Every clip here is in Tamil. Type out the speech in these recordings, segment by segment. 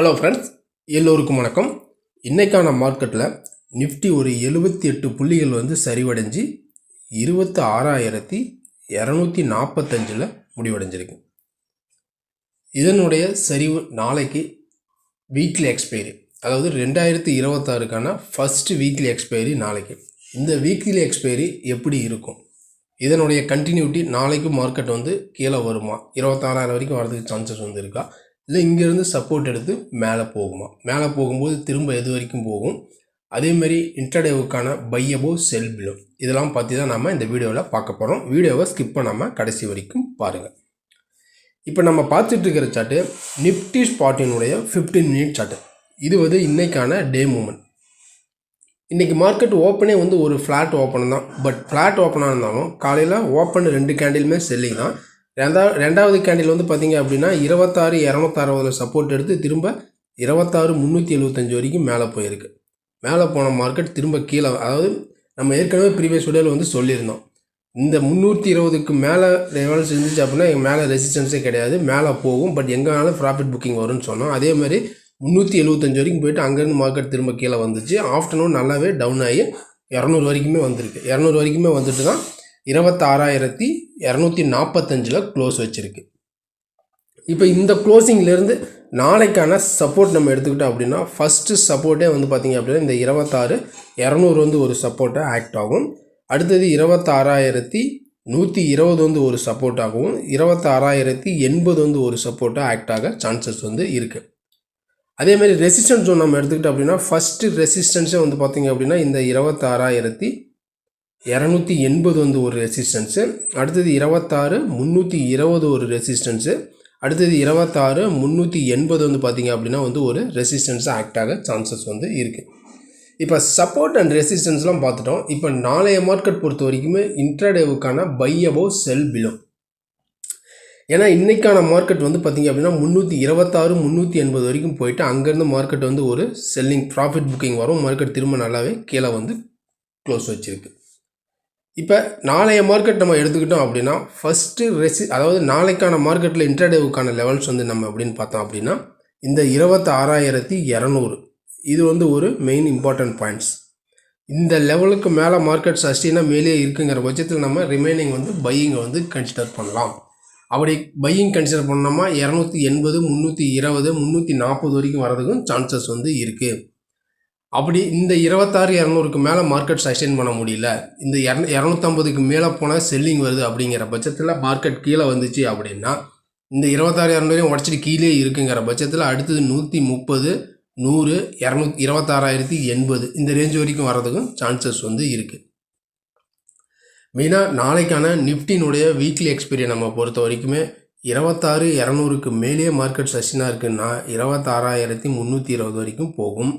ஹலோ ஃப்ரெண்ட்ஸ் எல்லோருக்கும் வணக்கம். இன்றைக்கான மார்க்கெட்டில் நிஃப்டி ஒரு எழுபத்தி எட்டு புள்ளிகள் வந்து சரிவடைஞ்சு இருபத்தி ஆறாயிரத்தி இரநூத்தி நாற்பத்தஞ்சில் முடிவடைஞ்சிருக்கு. இதனுடைய சரிவு நாளைக்கு வீக்லி எக்ஸ்பைரி அதாவது ரெண்டாயிரத்தி இருபத்தாறுக்கான ஃபஸ்ட்டு வீக்லி எக்ஸ்பைரி நாளைக்கு. இந்த வீக்லி எக்ஸ்பைரி எப்படி இருக்கும்? இதனுடைய கண்டினியூட்டி நாளைக்கு மார்க்கெட் வந்து கீழே வருமா? இருபத்தாறாயிரம் வரைக்கும் வரதுக்கு சான்சஸ் வந்து இருக்கா? இல்லை இங்கேருந்து சப்போர்ட் எடுத்து மேலே போகுமா? மேலே போகும்போது திரும்ப எது வரைக்கும் போகும்? அதேமாரி இன்டர்டேவுக்கான பையபோ செல் பிலோ இதெல்லாம் பற்றி தான் நம்ம இந்த வீடியோவில் பார்க்க போகிறோம் வீடியோவை ஸ்கிப் பண்ணாமல் கடைசி வரைக்கும் பாருங்கள் இப்போ நம்ம பார்த்துட்டு இருக்கிற சார்ட்டு நிப்டி ஸ்பாட்டினுடைய 15 மினிட் சார்ட்டு இது வந்து இன்றைக்கான டே மூமெண்ட் இன்றைக்கி மார்க்கெட் ஓப்பனே வந்து ஒரு ஃப்ளாட் ஓப்பன் தான். பட் ஃப்ளாட் ஓப்பனாக இருந்தாலும் காலையில் ஓப்பன் ரெண்டு கேண்டிலுமே செல்லிங் தான். ரெண்டாவது ரெண்டாவது கேண்டில் வந்து பார்த்தீங்க அப்படின்னா இருபத்தாறு இரநூத்தறுபதில் சப்போர்ட் எடுத்து திரும்ப இருபத்தாறு முந்நூற்றி எழுபத்தஞ்சி வரைக்கும் மேலே போயிருக்கு. மேலே போன மார்க்கெட் திரும்ப கீழே அதாவது நம்ம ஏற்கனவே ப்ரீவியஸ் வீடியோவில் வந்து சொல்லியிருந்தோம். இந்த முந்நூற்றி இருபதுக்கு மேலே லெவல்ஸ் இருந்துச்சு அப்படின்னா எங்கள் மேலே ரெசிஸ்டன்ஸே கிடையாது. மேலே போகும் பட் எங்கேனாலும் ப்ராஃபிட் புக்கிங் வரும்னு சொன்னோம். அதே மாதிரி முந்நூற்றி எழுபத்தஞ்சு வரைக்கும் போயிட்டு அங்கேருந்து மார்க்கெட் திரும்ப கீழே வந்துச்சு. ஆஃப்டர்நூன் நல்லாவே டவுன் ஆகி இரநூறு வரைக்குமே வந்திருக்கு. இரநூறு வரைக்குமே வந்துட்டு தான் இருபத்தாறாயிரத்தி இரநூத்தி நாற்பத்தஞ்சில் க்ளோஸ் வச்சுருக்கு. இப்போ இந்த க்ளோசிங்லேருந்து நாளைக்கான சப்போர்ட் நம்ம எடுத்துக்கிட்டோம் அப்படின்னா ஃபஸ்ட்டு சப்போர்ட்டே வந்து பார்த்திங்க அப்படின்னா இந்த இருபத்தாறு இரநூறு வந்து ஒரு சப்போர்ட்டாக ஆக்ட் ஆகும். அடுத்தது இருபத்தாறாயிரத்தி நூற்றி இருபது வந்து ஒரு சப்போர்ட் ஆகும் இருபத்தாறாயிரத்தி எண்பது வந்து ஒரு சப்போர்ட்டாக ஆக்ட் ஆக சான்சஸ் வந்து இருக்குது அதேமாதிரி ரெசிஸ்டன்ஸ் ஜோன் நம்ம எடுத்துக்கிட்டோம் அப்படின்னா ஃபஸ்ட்டு ரெசிஸ்டன்ஸே வந்து பார்த்திங்க அப்படின்னா இந்த இருபத்தாறாயிரத்தி இரநூத்தி எண்பது வந்து ஒரு ரெசிஸ்டன்ஸு அடுத்தது இருபத்தாறு முந்நூற்றி இருபது ஒரு ரெசிஸ்டன்ஸு அடுத்தது இருபத்தாறு முந்நூற்றி எண்பது வந்து பார்த்திங்க அப்படின்னா வந்து ஒரு ரெசிஸ்டன்ஸாக ஆக்ட் ஆக சான்சஸ் வந்து இருக்குது இப்போ சப்போர்ட் அண்ட் ரெசிஸ்டன்ஸ்லாம் பார்த்துட்டோம். இப்போ நாளைய மார்க்கெட் பொறுத்த வரைக்குமே இன்ட்ராடேவுக்கான பை அபோ செல் பிலோ ஏன்னா இன்றைக்கான மார்க்கெட் வந்து பார்த்திங்க அப்படின்னா முந்நூற்றி இருபத்தாறு முந்நூற்றி எண்பது வரைக்கும் போயிட்டு அங்கேருந்து மார்க்கெட் வந்து ஒரு செல்லிங் ப்ராஃபிட் புக்கிங் வரும். மார்க்கெட் திரும்ப நல்லாவே கீழே வந்து க்ளோஸ் வச்சுருக்கு. இப்போ நாளைய மார்க்கெட் நம்ம எடுத்துக்கிட்டோம் அப்படின்னா ஃபஸ்ட்டு ரெசி அதாவது நாளைக்கான மார்க்கெட்டில் இன்டர்டேவுக்கான லெவல்ஸ் வந்து நம்ம அப்படின்னு பார்த்தோம் அப்படின்னா இந்த இருபத்தாறாயிரத்தி இரநூறு. இது வந்து ஒரு மெயின் இம்பார்ட்டன்ட் பாயிண்ட்ஸ் இந்த லெவலுக்கு மேலே மார்க்கெட் சஸ்டீனாக மேலே இருக்குங்கிற பட்சத்தில் நம்ம ரிமைனிங் வந்து பையிங்கை வந்து கன்சிடர் பண்ணலாம். அப்படி பையிங் கன்சிடர் பண்ணோமா இரநூத்தி எண்பது முந்நூற்றி இருபது முந்நூற்றி நாற்பது வரைக்கும் வரதுக்கும் சான்சஸ் வந்து இருக்குது அப்படி இந்த இருபத்தாறு இரநூறுக்கு மேலே மார்க்கெட் சஸ்டெயின் பண்ண முடியல. இந்த இரநூ இரநூத்தம்பதுக்கு மேலே போனால் செல்லிங் வருது அப்படிங்கிற பட்சத்தில் மார்க்கெட் கீழே வந்துச்சு அப்படின்னா இந்த இருபத்தாறு இரநூறையும் உடச்சிட்டு கீழே இருக்குங்கிற பட்சத்தில் அடுத்தது நூற்றி முப்பது நூறு இரநூத் இருபத்தாறாயிரத்தி எண்பது இந்த ரேஞ்ச் வரைக்கும் வர்றதுக்கும் சான்சஸ் வந்து இருக்குது மெயினாக நாளைக்கான நிஃப்டினுடைய வீக்லி எக்ஸ்பீரியன் நம்ம பொறுத்த வரைக்குமே இருபத்தாறு இரநூறுக்கு மேலேயே மார்க்கெட் சஸ்டினாக இருக்குன்னா இருபத்தாறாயிரத்தி முந்நூற்றி இருபது வரைக்கும் போகும்.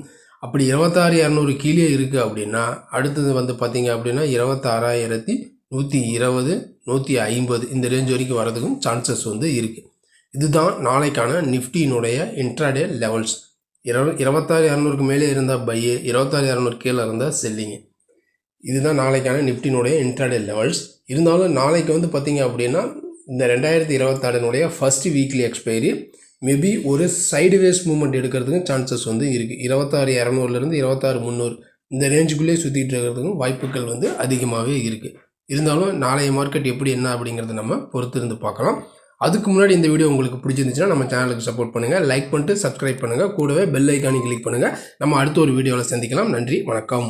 அப்படி இருபத்தாறு இரநூறு கீழே இருக்குது அப்படின்னா அடுத்தது வந்து பார்த்திங்க அப்படின்னா இருபத்தாறாயிரத்தி நூற்றி இருபது நூற்றி ஐம்பது இந்த ரேஞ்ச் வரைக்கும் வரதுக்கும் சான்சஸ் வந்து இருக்குது இதுதான் நாளைக்கான நிஃப்டியினுடைய இன்ட்ராடே லெவல்ஸ் இரு இருபத்தாறு இரநூறுக்கு மேலே இருந்தால் பையே இருபத்தாறு இரநூறு கீழே இருந்தால் செல்லிங்க இதுதான் நாளைக்கான நிஃப்டினுடைய இன்ட்ராடே லெவல்ஸ் இருந்தாலும் நாளைக்கு வந்து பார்த்திங்க அப்படின்னா இந்த ரெண்டாயிரத்தி இருபத்தாறினுடைய ஃபஸ்ட்டு வீக்லி எக்ஸ்பைரி மேபி ஒரு சைடுவேஸ் மூமெண்ட் எடுக்கிறதுக்கு எடுக்கிறதுக்கும் சான்சஸ் வந்து இருக்குது இருபத்தாறு இரநூறுலேருந்து இருபத்தாறு முந்நூறு இந்த ரேஞ்சுக்குள்ளேயே சுற்றிட்டு இருக்கிறதுக்கும் வாய்ப்புகள் வந்து அதிகமாகவே இருக்குது இருந்தாலும் நாளைய மார்க்கெட் எப்படி என்ன அப்படிங்கிறத நம்ம பொறுத்து இருந்து பார்க்கலாம். அதுக்கு முன்னாடி இந்த வீடியோ உங்களுக்கு பிடிச்சிருந்துச்சுன்னா நம்ம சேனலுக்கு சப்போர்ட் பண்ணுங்கள் லைக் பண்ணிட்டு சப்ஸ்கிரைப் பண்ணுங்கள் கூடவே பெல் ஐக்கானி கிளிக் பண்ணுங்கள் நம்ம அடுத்த ஒரு வீடியோவில் சந்திக்கலாம். நன்றி வணக்கம்.